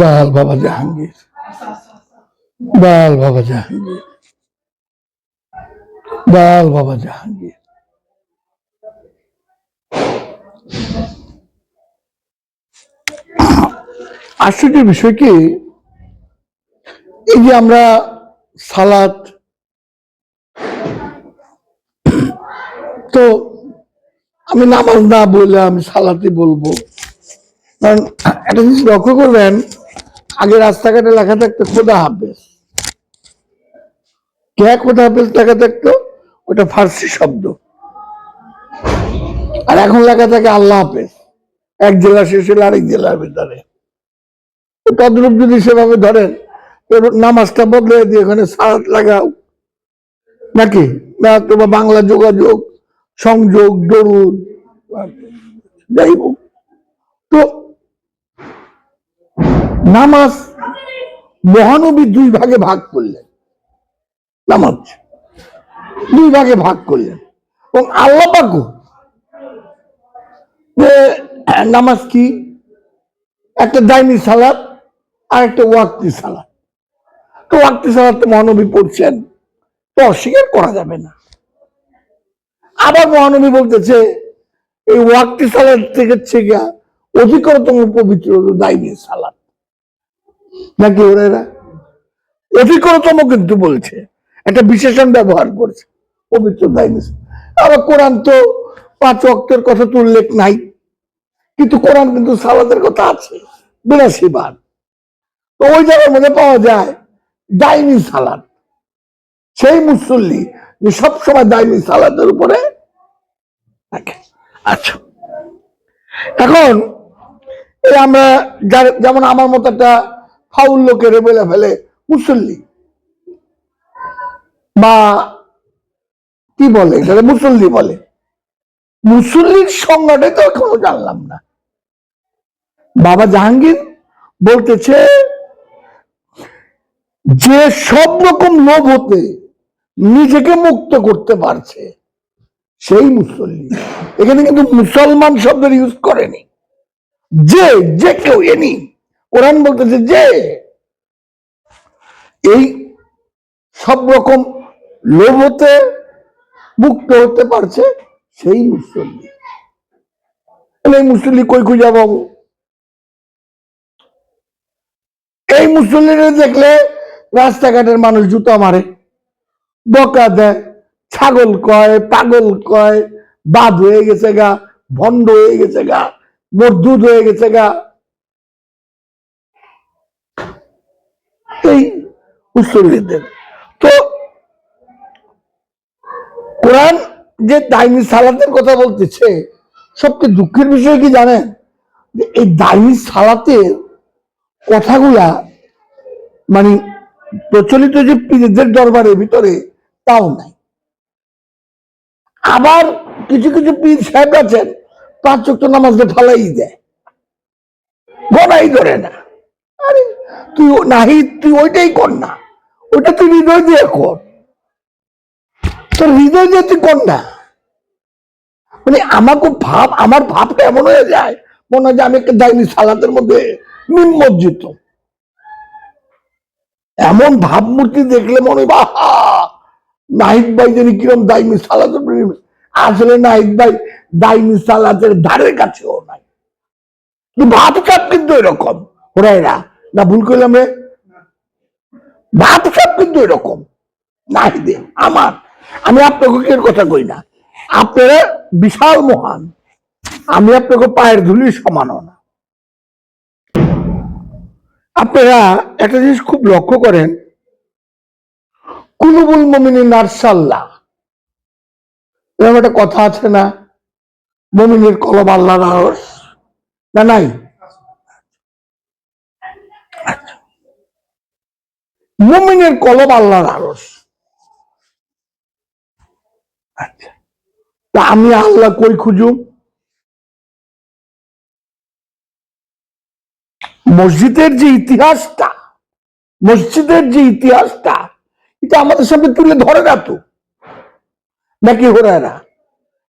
বাল বাবা জাহাঙ্গীর। বাল বাবা জাহাঙ্গীর। বাল বাবা জাহাঙ্গীর। আশ্চর্যের বিষয় কি? এই যে আমরা সালাদ, তো আমি নামাজ না বলে আমি সালাতে বলব। কারণ একটা জিনিস লক্ষ্য করবেন আগে রাস্তাঘাটে লেখা থাকতো, খোদা হাফেজ। কে খোদা হাফেজ লেখা থাকতো? ওটা ফার্সি শব্দ। আর এখন লেখা থাকে, আল্লাহ হাফেজ। এক জেলা শেষ হলে আরেক জেলার ভিতরে। তদ্রূপ যদি সেভাবে ধরেন নামাজটা বদলে দিয়ে ওখানে সালাত লাগাও। নাকি? তোমার বাংলা যোগাযোগ, সংযোগ, দরুদ, যাই হোক। তো নামাজ মহানবী দুই ভাগে ভাগ করলেন। নামাজ দুই ভাগে ভাগ করলেন। এবং আল্লাহ নামাজ কি? একটা দাইনি সালাদ আর একটা ওয়াক্তি সালাদ তো ওয়াক্তি সালাদ তো মহানবী পড়ছেন, তো অস্বীকার করা যাবে না। আবার মহানবী বলতেছে, এই ওয়াক্তি সালাদ থেকে থেকে অধিকতম পবিত্র দাইনি সালাদ নাকি ওরা এরা? অধিকতম কিন্তু বলছে, একটা বিশেষণ ব্যবহার করছে, পবিত্র দাইনি আবার কোরআন তো পাঁচ অক্টের কথা তো উল্লেখ নাই, কিন্তু কোরআন কিন্তু সালাদের কথা আছে বিরাশি বার তো ওই জায়গার মধ্যে পাওয়া যায় ডাইনি সালাদ সেই মুসল্লি যে সবসময় ডাইনি সালাদের উপরে আচ্ছা এখন এই আমরা যেমন আমার মতো একটা ফাউল লোকের বলে ফেলে মুসল্লি। বা কি বলে এটাকে? মুসল্লি বলে। মুসল্লির সংজ্ঞাটাই তো এখনও জানলাম না। বাবা জাহাঙ্গীর বলতেছে, যে সব রকম লোভ হতে নিজেকে মুক্ত করতে পারছে, সেই মুসল্লি। এখানে কিন্তু মুসলমান শব্দের ইউজ করেনি। যে যে কেউ এনি কোরআন বলতেছে যে, এই সব রকম লোভ হতে মুক্ত হতে পারছে সেই মুসল্লি। এই মুসল্লি কই খুঁজা পাবো? এই মুসল্লিরা দেখলে রাস্তাঘাটের মানুষ জুতা মারে, বকা দেয়, ছাগল কয়, পাগল কয়, বাদ হয়ে গেছে গা, ভণ্ড হয়ে গেছে গা মরদুদ হয়ে গেছে গা এই মুসল্লিদের তো কোরআন যে দাইনি সালাতের কথা বলতেছে, সবচেয়ে দুঃখের বিষয় কি জানেন? যে এই দাইনি সালাতের কথাগুলা মানে প্রচলিত যে পীরদের দরবারের ভিতরে তাও নাই। আবার কিছু কিছু পীর সাহেব আছেন, পাঁচ চক্ত নামাজটা ঢালাই দেয়। গনাই ধরে না। আরে, তুই নাহি তুই ওইটাই কর না। ওইটা তুই হৃদয় দিয়ে কর। তোর হৃদয় দিয়ে তুই কর না। মানে আমাকে ভাব, আমার ভাবটা এমন হয়ে যায়, মনে হয় যে আমি একটা দায়নি সালাতের মধ্যে নিমজ্জিত। এমন ভাবমূর্তি দেখলে মনে বাহা, নাহিদ ভাই যেন কিরম দাইনি সালাতের আসলে নাহিদ ভাই দাইনি সালাতের ধারের কাছেও নাই। কিন্তু ভাবসাব কিন্তু এরকম। ওরাইরা না ভুল করলাম রে। ভাবসাব কিন্তু এরকম। নাহিদে আমার, আমি আপনাকে কথা কই না? আপনারা বিশাল মহান। আমি আপনাকে পায়ের ধুলি সমানও না। আপনারা একটা জিনিস খুব লক্ষ্য করেন। কুলুবুল মমিনী নারসাল্লাহ এরকম একটা কথা আছে না? মমিনের কলম আল্লাহ রহস না, নাই আচ্ছা। মুমিনের কলম আল্লাহর আরস আচ্ছা। আমি আল্লাহ কই খুঁজুম মসজিদের যে ইতিহাসটা, মসজিদের যে ইতিহাসটা, এটা আমাদের সামনে তুলে ধরে না তো? নাকি ওরা না?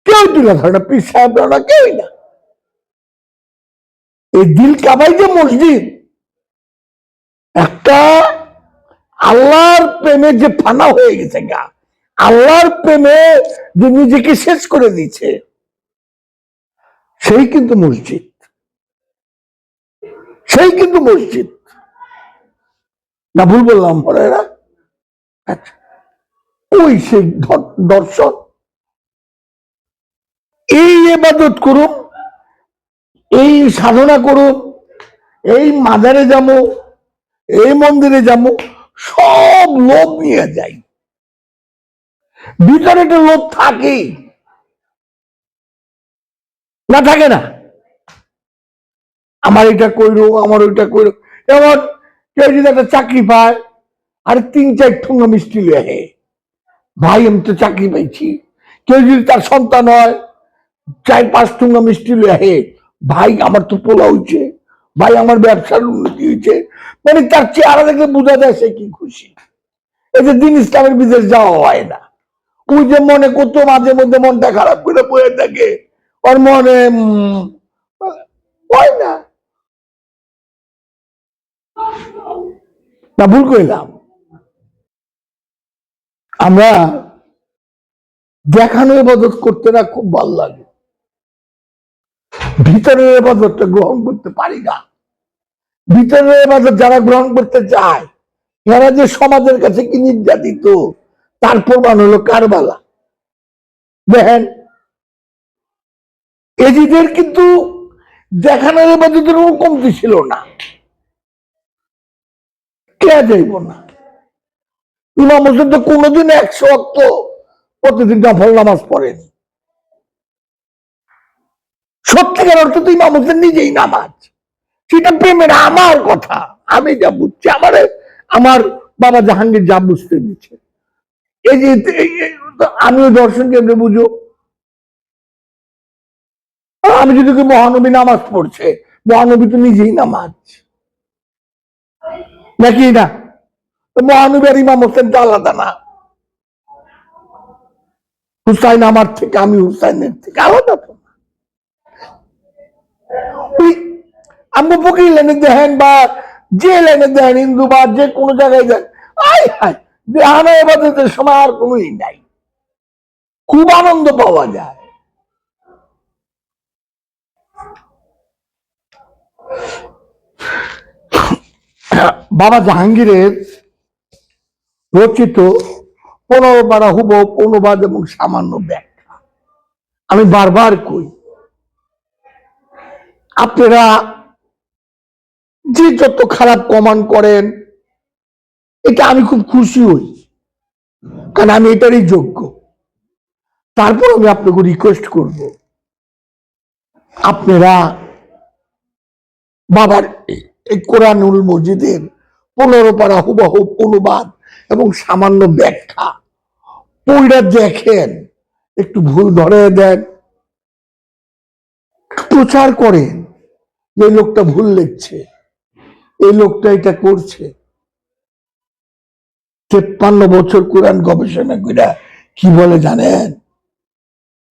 কেউ তুলে ধরে না, পীর না কেউই না। এই দিল কাবাই যে মসজিদ, একটা আল্লাহর প্রেমে যে ফানা হয়ে গেছে গা, আল্লাহর প্রেমে যে নিজেকে শেষ করে দিচ্ছে সেই কিন্তু মসজিদ। সেই কিন্তু মসজিদ। না ভুল বললাম পরেরা আচ্ছা। ওই সেই দর্শন। এই এবাদত করুন, এই সাধনা করুন, এই মাজারে যাব, এই মন্দিরে যাব সব লোভ নিয়ে যাই। ভিতরে একটা লোভ থাকেই না থাকে না। আমার এটা কইরো, আমার ওইটা কইরো। এমন কেউ যদি একটা চাকরি পায়, আর তিন চার ঠুঙ্গা মিষ্টি লিয়ে হে ভাই, আমি তো চাকরি পাইছি। কেউ যদি তার সন্তান হয়, চার পাঁচ ঠুঙ্গা মিষ্টি লিয়ে হে ভাই, আমার তো পোলা হইছে। ভাই, আমার ব্যবসার উন্নতি হয়েছে। মানে তার চেহারা দেখলে বোঝা যায় সে কি খুশি। যে দিন ইসলামের বিদেশ যাওয়া হয় না। ওই যে মনে করতো মাঝে মধ্যে মনটা খারাপ করে বয়ে থাকে। ওর মনে হয় না। না, ভুল কইলাম। আমরা দেখানো এবাদত করতে না খুব ভালো লাগে। ভিতরের এবাদতটা গ্রহণ করতে পারি না। ভিতরের এবাদত যারা গ্রহণ করতে চায়, এরা যে সমাজের কাছে কি নির্যাতিত, তার প্রমাণ হলো কারবালা। দেখেন, এজিদের কিন্তু দেখানোর এবাদতের কোনো কমতি ছিল না। কে যাইব না? ইমাম হোসেন তো কোনোদিন একশো অক্ত প্রতিদিন নফল নামাজ পড়েনি। সত্যিকার অর্থ তো ইমাম হোসেন নিজেই নামাজ। সেটা প্রেমের আমার কথা। আমি যা বুঝছি, আমার আমার বাবা জাহাঙ্গীর যা বুঝতে দিচ্ছে এই যে আমিও দর্শন কেমনে বুঝো। আমি যদি কি মহানবী নামাজ পড়ছে, মহানবী তো নিজেই নামাজ। নাকি না? মহানবী আর ইমাম হোসেন তো আলাদা না। হুসাইন আমার থেকে, আমি হুসাইনের থেকে আলাদা তো। আমরা ফকির দেখেন বা দেখেন, হিন্দু বা যে কোনো জায়গায় এবাদতের সময় আর নাই। খুব আনন্দ পাওয়া যায়। বাবা জাহাঙ্গীরের রচিত পনেরো হুব অনুবাদ এবং সামান্য ব্যাখ্যা। আমি বারবার কই, আপনারা যে যত খারাপ কমান করেন। এটা আমি খুব খুশি হই, কারণ আমি এটারই যোগ্য। তারপর আমি আপনাকে রিকোয়েস্ট করব, আপনারা বাবার এই- কোরআনুল মসজিদের পনেরো পারা হুবহু অনুবাদ এবং সামান্য ব্যাখ্যা ওইটা দেখেন, একটু ভুল ধরে দেন, প্রচার করেন, যে লোকটা ভুল লিখছে। এই লোকটা এটা করছে। তেপ্পান্ন বছর কোরআন গবেষণা করে কি বলে জানেন?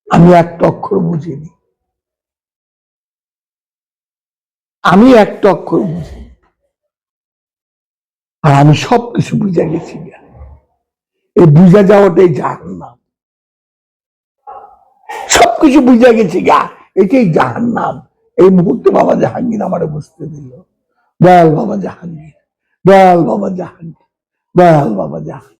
আমি একটা অক্ষর বুঝিনি। আমি একটা অক্ষর বুঝি আর আমি সব কিছু বুঝে গেছি। এই বুঝা যাওয়াটাই জাহান নাম সবকিছু বুঝে গেছি গা এটাই জাহান নাম এই মুহূর্তে বাবা জাহাঙ্গীর আমার বুঝতে দিল। দয়াল বাবা জাহাঙ্গীর দয়াল বাবা জাহাঙ্গীর দয়াল বাবা জাহাঙ্গীর